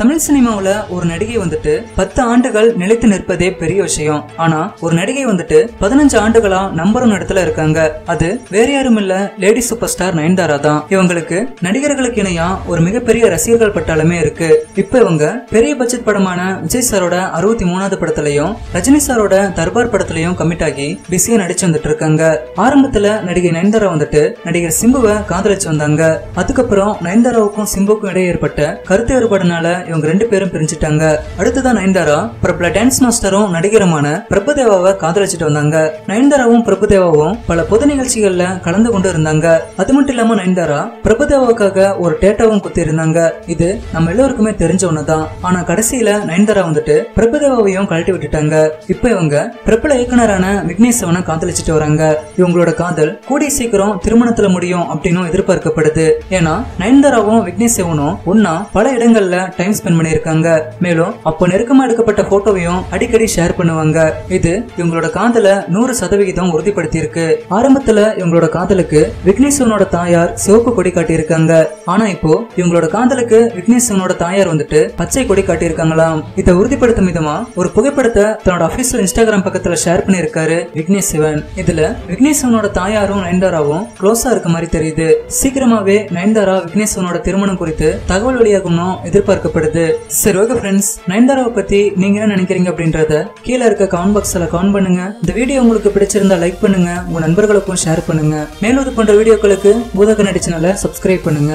தமிழ் சினிமாவுல ஒரு நடிகை வந்துட்டு பத்து ஆண்டுகள் நிலைத்து நிற்பதே பெரிய விஷயம். ஆனா ஒரு நடிகை வந்துட்டு பதினஞ்சு ஆண்டுகளா நம்பர் ஒன் இடத்துல இருக்காங்க. அது வேற யாரும் இல்ல லேடி சூப்பர் ஸ்டார் நயன்தாரா தான். இவங்களுக்கு நடிகர்களுக்கு இணையா ஒரு மிகப்பெரிய ரசிகர்கள் பட்டாலுமே இருக்கு. இப்ப இவங்க பெரிய பட்ஜெட் படமான விஜய் சாரோட அறுபத்தி மூணாவது படத்திலையும் ரஜினி சாரோட தர்பார் படத்திலையும் கமிட் ஆகி பிஸியா நடிச்சு வந்துட்டு இருக்காங்க. ஆரம்பத்துல நடிகை நயன்தாரா வந்துட்டு நடிகர் சிம்புவை காதலிச்சு வந்தாங்க. அதுக்கப்புறம் நயன்தாராவுக்கும் சிம்புக்கும் இடையே ஏற்பட்ட கருத்து வேறுபாடுனால இவங்க ரெண்டு பேரும் பிரிஞ்சுட்டாங்க. அடுத்ததான் நயன்தாரா பிரபல டான்ஸ் மாஸ்டரும் நடிகருமான பிரபுதேவாவை காதலிச்சுட்டு வந்தாங்க. நயன்தாராவும் பிரபுதேவாவும் பல பொது நிகழ்ச்சிகள்ல கலந்து கொண்டு இருந்தாங்க. அது மட்டும் இல்லாம நயன்தாரா பிரபுதேவாவுக்காக ஒரு டேட்டாவும் குத்தி இருந்தாங்க இது நம்ம எல்லோருக்குமே தெரிஞ்ச ஒண்ணுதான். ஆனா கடைசியில நயன்தாரா வந்துட்டு பிரபுதேவாவையும் கழட்டி விட்டுட்டாங்க. இப்ப இவங்க பிரபல இயக்குனரான விக்னேஷ் காதலிச்சுட்டு வராங்க. இவங்களோட காதல் கூடிய சீக்கிரம் திருமணத்துல முடியும் அப்படின்னு எதிர்பார்க்கப்படுது. ஏன்னா நயன்தாராவும் விக்னேஸ்வனும் ஒன்னா பல இடங்கள்ல டைம் ஸ்பெண்ட் பண்ணியிருக்காங்க. மேலும் அப்போ நெருக்கமா எடுக்கப்பட்ட போட்டோவையும் அடிக்கடி ஷேர் பண்ணுவாங்க. இது இவங்களோட காதல நூறு சதவிகிதம் உறுதிப்படுத்தி இருக்கு ஆரம்பத்துல இவங்களோட காதலுக்கு விக்னேஸ்வனோட தாயார் சிவப்பு கொடி காட்டியிருக்காங்க. ஆனா இப்போ இவங்களோட காதலுக்கு விக்னேஸ்வனோட தாயார் வந்துட்டு பச்சை கொடி காட்டியிருக்காங்களாம். இதை உறுதிப்படுத்தும் விதமா ஒரு புகைப்படத்தை தன்னோட அபிஷியல் இன்ஸ்டாகிராம் பக்கத்துல ஷேர் பண்ணியிருக்காரு விக்னேஷ் சிவன். இதுல விக்னேஸ்வனோட தாயாரும் நயன்தாராவும் க்ளோஸா இருக்க மாதிரி தெரியுது. சீக்கிரமாவே நயன்தாரா விக்னேஸ்வனோட திருமணம் குறித்து தகவல் வெளியாகும்னு எதிர்பார்க்கப்படுது. சரி ஓகே ஃப்ரெண்ட்ஸ் நயன்தாராவை பத்தி நீங்க என்ன நினைக்கிறீங்க அப்படின்றத கீழே இருக்க கமெண்ட் பாக்ஸ்ல கமெண்ட் பண்ணுங்க. இந்த வீடியோ உங்களுக்கு பிடிச்சிருந்தா லைக் பண்ணுங்க. உங்க நண்பர்களுக்கும் ஷேர் பண்ணுங்க. மேலும் இது போன்ற வீடியோக்களுக்கு பூதக நடிச்சனால சப்ஸ்கிரைப் பண்ணுங்க.